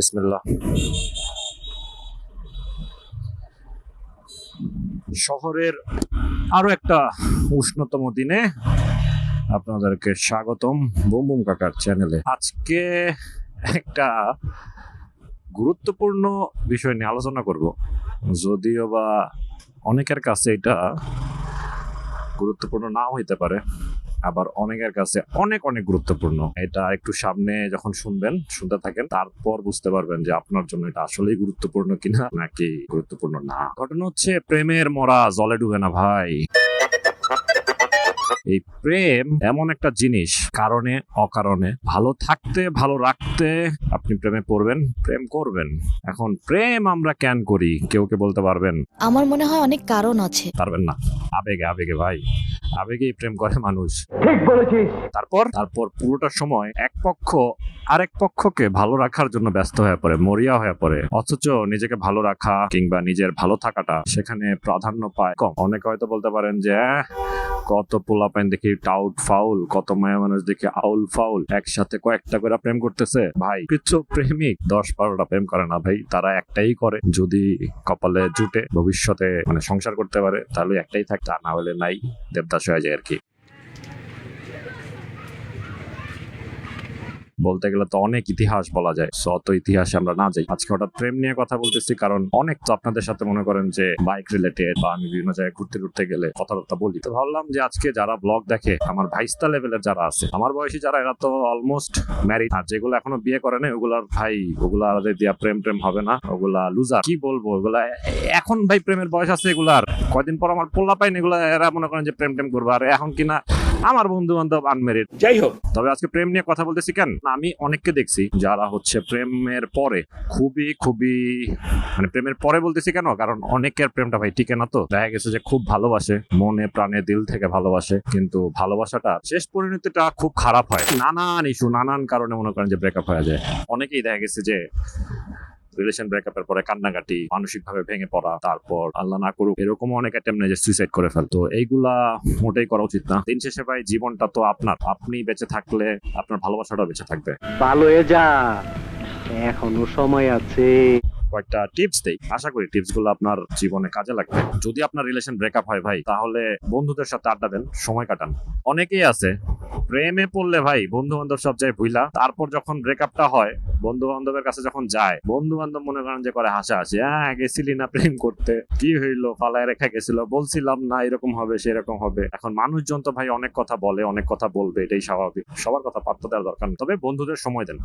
বিসমিল্লাহ। শহরের আরও একটা উষ্ণতম দিনে আপনাদেরকে স্বাগতম বুম বুম কাকার চ্যানেলে আজকে একটা গুরুত্বপূর্ণ বিষয় নিয়ে আলোচনা করব। যদিও বা অনেকের কাছে এটা গুরুত্বপূর্ণ নাও হইতে পারে। আবার অনেকের কাছে অনেক অনেক গুরুত্বপূর্ণ। এটা একটু সামনে যখন শুনবেন, শুনতে থাকেন, তারপর বুঝতে পারবেন যে আপনার জন্য এটা আসলেই গুরুত্বপূর্ণ কিনা নাকি গুরুত্বপূর্ণ না। ঘটনা হচ্ছে, প্রেমের মরা জলে ডুবে না ভাই। এই প্রেম এমন একটা জিনিস কারণে অকারণে ভালো থাকতে ভালো রাখতে আপনি প্রেমে পড়বেন প্রেম করবেন। এখন প্রেম আমরা কেন করি? কেউ কে বলতে পারবেন? আমার মনে হয় অনেক কারণ আছে। পারবেন না। আবেগে আবেগে ভাই। আবেগেই প্রেম করে মানুষ। ঠিক বলেছিস। তারপর তারপর পুরোটা সময় এক পক্ষ আরেক পক্ষকে ভালো রাখার জন্য ব্যস্ত হয়ে পড়ে মরিয়া হয়ে পড়ে। অথচ নিজেকে ভালো রাখা কিংবা নিজের ভালো থাকাটা সেখানে প্রাধান্য পায় কম। অনেকে হয়তো বলতে পারেন যে কত কত পোলাপাইন দেখি, টাউট ফাউল, কত মায়া মানুষ দেখি আউল ফাউল। একসাথে কয়েকটা করে প্রেম করতেছে। ভাই, কিছু প্রেমিক দশ বারোটা প্রেম করে না ভাই, তারা একটাই করে। যদি কপালে জুটে ভবিষ্যতে মানে সংসার করতে পারে, তাহলে একটাই থাকে না হলে নাই, দেবদাস হয়ে যায় আর কি। বলতে গেলে তো অনেক ইতিহাস বলা যায়, সো অত ইতিহাসে আমরা না যাই। আজকে হঠাৎ প্রেম নিয়ে কথা বলতেছি, কারণ অনেক তো আপনাদের সাথে মনে করেন যে বাইক রিলেটেড বা আমি বিভিন্ন জায়গায় ঘুরতে ঘুরতে গেলে কথাবার্তা বলি। তো ভাবলাম যে আজকে যারা ব্লগ দেখে, আমার ভাইস্তা লেভেলের যারা আছে, আমার বয়সী যারা, এরা তো অলমোস্ট ম্যারিড আর যেগুলো এখনও বিয়ে করে না ওগুলার ভাই, ওগুলা দিয়া প্রেম প্রেম হবে না, ওগুলা লুজার কি বলব, ওগুলা এখন ভাই প্রেমের বয়স আছে এগুলার। কয়দিন পর আমার পোল্লা পাইনি এগুলা এরা মনে করেন যে প্রেম টেম করব, আর এখন কিনা আমার বন্ধু বান্ধব আনমেরিড যাই হোক। তবে আজকে প্রেম নিয়ে কথা বলতেছি কেন? আমি অনেককে দেখছি যারা হচ্ছে প্রেমের পরে খুবই খুবই মানে প্রেমের পরে বলতেছি কেন? কারণ অনেকের প্রেমটা ভাই টিকে না তো। দেখা গেছে যে খুব ভালোবাসে মনে প্রাণে দিল থেকে ভালোবাসে কিন্তু ভালোবাসাটা শেষ পরিণতিটা খুব খারাপ হয়। নানান ইস্যু নানান কারণে মনে করেন যে ব্রেকআপ হয়ে যায়। অনেকেই দেখা গেছে যে রিলেশন ব্রেকআপের পরে কান্নাকাটি মানসিক ভাবে ভেঙে পড়া, তারপর আল্লাহ না করুক এরকম অনেক অ্যাটেম্প যে সুইসাইড করে ফেল। তো এইগুলা মোটেই করা উচিত না। দিন শেষে ভাই, জীবনটা তো আপনার। আপনি বেঁচে থাকলে আপনার ভালোবাসাটাও বেঁচে থাকবে। ভালো যা, এখনও সময় আছে। কয়েকটা টিপস দেই। আশা করি টিপসগুলো আপনার জীবনে কাজে লাগবে। যদি আপনার রিলেশন ব্রেকআপ হয় ভাই, তাহলে বন্ধুদের সাথে আড্ডা দেন, সময় কাটান। অনেকেই আছে, প্রেমে পড়লে ভাই বন্ধু বান্ধব সব যায় ভুইলা, তারপর যখন ব্রেকআপটা হয় বন্ধু বান্ধবের কাছে যখন যায় বন্ধু বান্ধব মনে করেন যে করে হাসা হাসি হ্যাঁ গেছিলি না প্রেম করতে, কি হইল ফালায় রেখা গেছিল, বলছিলাম না এরকম হবে, সেরকম হবে। এখন মানুষজন তো ভাই অনেক কথা বলে, অনেক কথা বলবে, এটাই স্বাভাবিক। সবার কথা পাত্র দেওয়ার দরকার। তবে বন্ধুদের সময় দেন।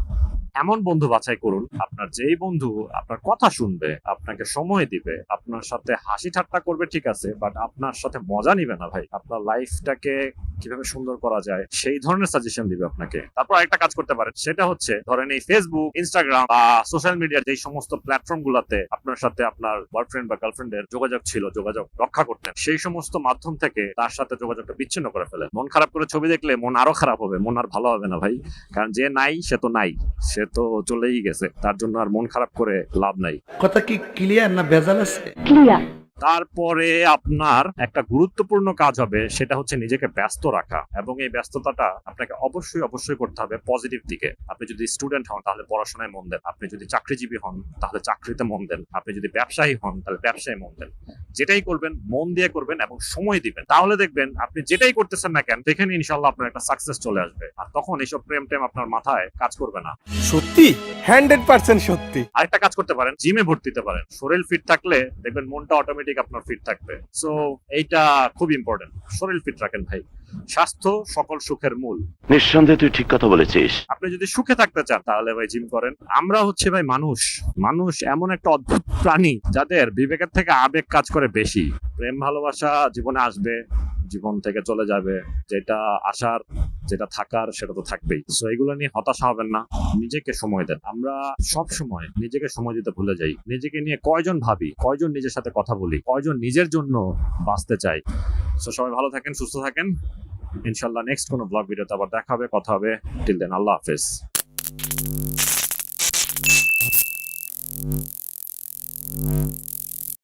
এমন বন্ধু বাছাই করুন, আপনার যেই বন্ধু আপনার কথা শুনবে, আপনাকে সময় দিবে, আপনার সাথে হাসি ঠাট্টা করবে, ঠিক আছে বাট আপনার সাথে মজা নিবে না ভাই। আপনার লাইফটাকে কীভাবে সুন্দর করা যায়, সেই ধরনের সাজেশন দিবে আপনাকে। তারপর একটা কাজ করতে পারেন, সেটা হচ্ছে, ধরেন এই ফেসবুক ইনস্টাগ্রাম বা সোশ্যাল মিডিয়ার যেই সমস্ত প্ল্যাটফর্ম গুলাতে আপনার সাথে আপনার বয়ফ্রেন্ড বা গার্লফ্রেন্ডের যোগাযোগ ছিল, যোগাযোগ রক্ষা করতেন, সেই সমস্ত মাধ্যম থেকে তার সাথে যোগাযোগটা বিচ্ছিন্ন করে ফেলেন। মন খারাপ করে ছবি দেখলে মন আরও খারাপ হবে, মন আর ভালো হবে না ভাই। কারণ যে নাই, সে তো নাই, সে তো চলেই গেছে। তার জন্য আর মন খারাপ করে লাভ নাই। কথা কি ক্লিয়ার না ভেজাল আছে? তারপরে আপনার একটা গুরুত্বপূর্ণ কাজ হবে সেটা হচ্ছে নিজেকে ব্যস্ত রাখা। এবং এই ব্যস্ততাটা আপনাকে অবশ্যই অবশ্যই করতে হবে পজিটিভ দিকে। আপনি যদি স্টুডেন্ট হন তাহলে পড়াশোনায় মন দেন। আপনি যদি চাকরিজীবী হন তাহলে চাকরিতে মন দেন। আপনি যদি ব্যবসায়ী হন তাহলে ব্যবসায় মন দেন। যেটাই করবেন মন দিয়ে করবেন এবং সময় দিবেন। তাহলে দেখবেন আপনি যেটাই করতেছেন না কেন দেখেন ইনশাল্লাহ আপনার একটা সাকসেস চলে আসবে। আর তখন এইসব প্রেম টেম আপনার মাথায় কাজ করবে না। সত্যি? হান্ড্রেড পার্সেন্ট সত্যি। আরেকটা কাজ করতে পারেন জিমে ভর্তি দিতে পারেন। শরীর ফিট থাকলে দেখবেন মনটা অটোমেটিক আপনার ফিট থাকবে। সো এইটা খুব ইম্পর্টেন্ট শরীর ফিট রাখেন ভাই। স্বাস্থ্য সকল সুখের মূল। নিঃসন্দেহে তুই ঠিক কথা বলেছিস। আপনি যদি সুখে থাকতে চান তাহলে ভাই জিম করেন। আমরা হচ্ছে ভাই মানুষ। মানুষ এমন একটা অদ্ভুত প্রাণী যাদের বিবেকের থেকে আবেগ কাজ করে বেশি। প্রেম ভালোবাসা জীবনে আসবে। জীবন থেকে চলে যাবে, যেটা আসার যেটা থাকার, সেটা তো থাকবেই। সো এগুলো নিয়ে হতাশা হবেন না, নিজেকে সময় দেন। আমরা সব সময় নিজেকে সময় দিতে ভুলে যাই। নিজেকে নিয়ে কয়জন ভাবি, কয়জন নিজের সাথে কথা বলি, কয়জন নিজের জন্য বাঁচতে চাই? সো সবাই ভালো থাকেন, সুস্থ থাকেন। ইনশাল্লাহ নেক্সট কোনো ব্লগ ভিডিওতে আবার দেখা হবে, কথা হবে। টিল দেন আল্লাহ হাফেজ।